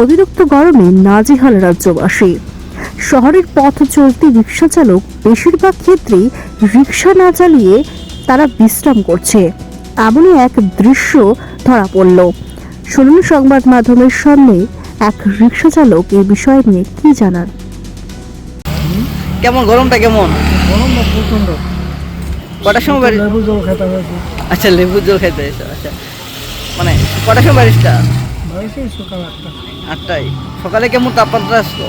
অতিরিক্ত গরমে নাজেহাল রাজ্যবাসী। শহরের পথ চলতি রিক্সা চালক বেশিরভাগ ক্ষেত্রেই রিক্সা না চালিয়ে তারা বিশ্রাম করছে। এমনই এক দৃশ্য ধরা পড়ল। শুনুন সংবাদ মাধ্যমের সামনে এক রিক্সা চালক এই বিষয় নিয়ে কি জানান। কেমন গরমটা কেমন? গরম প্রচণ্ড কটার সময় বাড়ি লেবু জল খেতে আচ্ছা লেবুর জল খাইতে আচ্ছা। মানে কটার সময় বারিশটা বাড়িতে সকাল আটটা। আটটায়। সকালে কেমন তাপমাত্রা আসলো?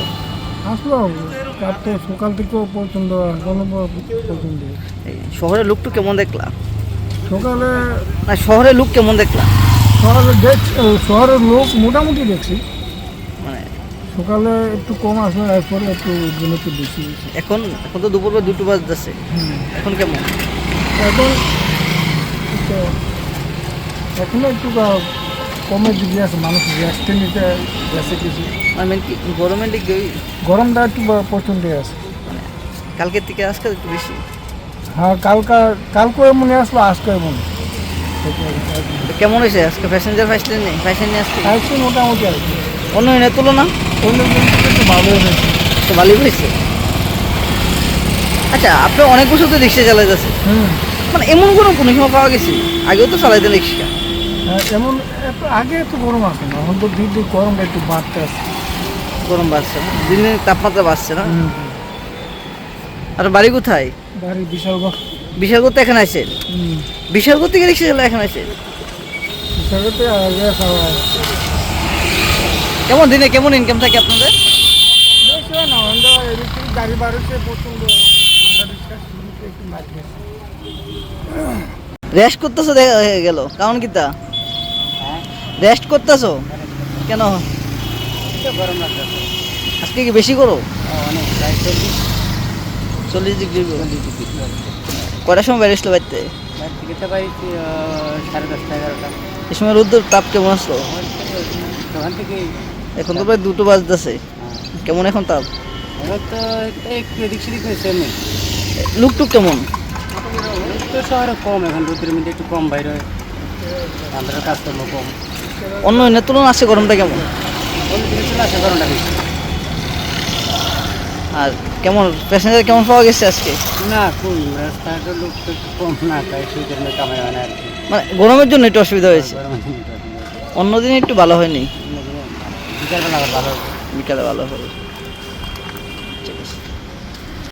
আসলো চারটে সকাল থেকেও প্রচণ্ড এই শহরের লুকটু কেমন দেখলা সকালে না শহরের লুক কেমন দেখলা শহরে দেখছি শহরের লোক মোটামুটি দেখছি। মানে সকালে একটু কম আসলো এরপরে একটু জনতে বেশি এখন এখন তো দুপুর বা দুটো বাজতেছে। এখন কেমন? এখন এখনও একটু কমের দিকে আছে মানুষ রেস্টে নিতে গেছে কিছু। মানে কি গরমের দিকে ওই গরমটা একটু প্রচণ্ড আছে। মানে কালকের থেকে আজকে একটু বেশি? হ্যাঁ কালকা কালকে মনে আসলো আজকে মনে কেমন হয়েছে? আজকে প্যাসেঞ্জার ফাইসলেন নেই ফ্যাশন নিয়ে আসছে আজকে মোটামুটি আর অন্য দিনের তুলনা অন্য দিন একটু ভালো হয়েছে। তো ভালোই হয়েছে? আচ্ছা আপনি অনেক বছর তো রিক্সা চালাই যাচ্ছে হুম। মানে এমন কোনো কোনো সময় পাওয়া গেছে? আগেও তো চালাইতেন রিক্সা। এমন এত আগে এত গরম আসে না এখন তো দিন দিন গরমটা একটু বাড়তে আসে গরম বাড়ছে না দিন দিন তাপমাত্রা বাড়ছে না। আর বাড়ি কোথায়? বাড়ি বিশাল গো- এখানে আছে? হুম। বিশালগড় থেকে রিক্সা চালা এখানে আছে? বিশালগড়তে কেমন দিনে কেমন ইনকাম থাকে আপনাদের? হয় গাড়ি বাড়ছে প্রচণ্ড রেস্ট করতেছো দেখা হয়ে গেল কারণ কি তা? রেস্ট করতেছো? কেন? গরম আজকে কি বেশি করো অনেক চল্লিশ ডিগ্রি কটার সময় বেরিয়েছিল বাড়িতে বাড়িতে? সাড়ে এগারোটা এই সময় রোদ্দুর তাপ কেমন আসলো? ওখান থেকে এখন তো প্রায় দুটো বাজতেছে। কেমন এখন তাপ? তো একটু হয়েছে লুকটুক কেমন? শহরে কম, এখন রোদের মধ্যে একটু কম বাইরে হয়। আমাদের কাজকর্ম কম। অন্য দিনের তুলনায় আছে গরমটা কেমন? আর কেমন প্যাসেঞ্জার কেমন পাওয়া গেছে আজকে? না কোন রাস্তাটা লোক তো কম না তাই সেই জন্য কামাই হয় না মানে গরমের জন্য একটু অসুবিধা হয়েছে? গরমের দিনে তো আসলে অন্য দিনে একটু ভালো হয়নি? বিকালবেলা ভালো বিকালে ভালো হবে